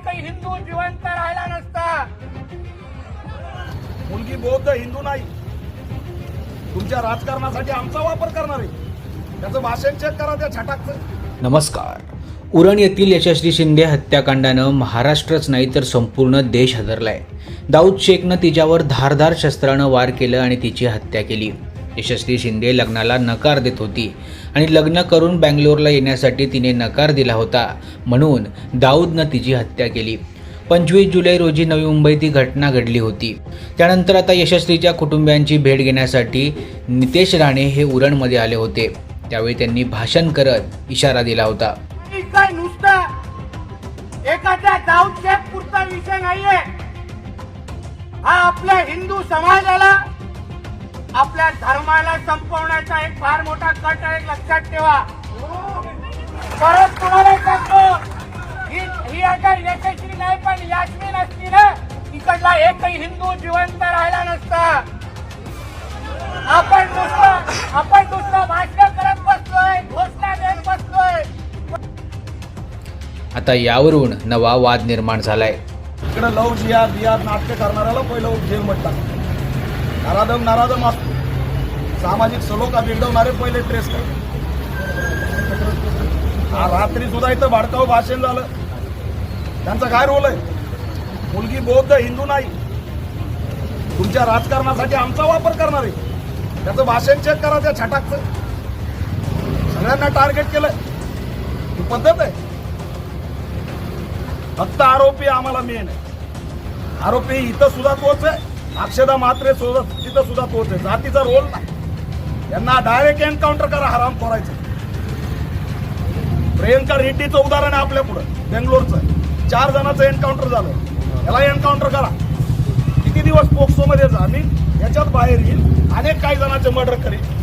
एकही हिंदू जिवंत राहिला नसता. मुलगी बौद्ध हिंदू नाही. तुमच्या राजकारणासाठी आमचा वापर करणार. आहे त्याचं भाषण चेक करा त्या छटाकचं. नमस्कार. उरण येथील यशस्वी शिंदे हत्याकांडानं महाराष्ट्रच नाही तर संपूर्ण देश हादरलाय दाऊद शेखनं तिच्यावर धारधार शस्त्रानं वार केलं आणि तिची हत्या केली. यशस्वी शिंदे लग्नाला नकार देत होती आणि लग्न करून बँगलोरला येण्यासाठी तिने नकार दिला होता म्हणून दाऊदनं तिची हत्या केली. पंचवीस जुलै रोजी नवी मुंबईत ही घटना घडली होती. त्यानंतर आता यशस्वीच्या कुटुंबियांची भेट घेण्यासाठी नितेश राणे हे उरणमध्ये आले होते. त्यावेळी त्यांनी भाषण करत इशारा दिला होता. एखाद्या विषय नाहीये. हा आपल्या हिंदू समाजाला आपल्या धर्माला संपवण्याचा एक फार मोठा कट आहे लक्षात ठेवा. परत तुम्हाला सांगतो ही ही आता यशस्वी नाही पण यास्मीन असती ना इकडला एकही हिंदू जिवंत राहिला नसता. आपण नुसतं आपण नुसतं भाषण करत बसलोय घोषणा देत बसलोय. आता यावरून नवा वाद निर्माण झालाय. इकडे लव जिहाद बिहाद नाट्य करणाऱ्याला पहिलं जेल म्हटलं नराधम नराधम असतो सामाजिक सलोखा बिघडवणारे पहिले ट्रेस काय हा रात्री सुद्धा इथं भाडकाव भाषण झालं. त्यांचा काय रोल आहे? मुलगी बौद्ध हिंदू नाही. तुमच्या राजकारणासाठी आमचा वापर करणार आहे. त्याचं भाषण चेक करा त्या छटाकचं. सगळ्यांना टार्गेट केलं ही पद्धत आहे. फक्त आरोपी आम्हाला मेन आहे. आरोपी इथं सुद्धा तोच आहे. अक्षदा मात्रे सुद्धा तिथं सुद्धा तोच आहे जातीचा रोल नाही. यांना डायरेक्ट एन्काउंटर करा हराम करायचं प्रियंका रेड्डीचं उदाहरण आहे आपल्या पुढं बेंगलोरचं चार जणांचं एन्काउंटर झालं. याला एन्काउंटर करा. किती दिवस पोक्सोमध्ये जा मी याच्यात बाहेर येईल. अनेक काही जणांचे मर्डर करेल.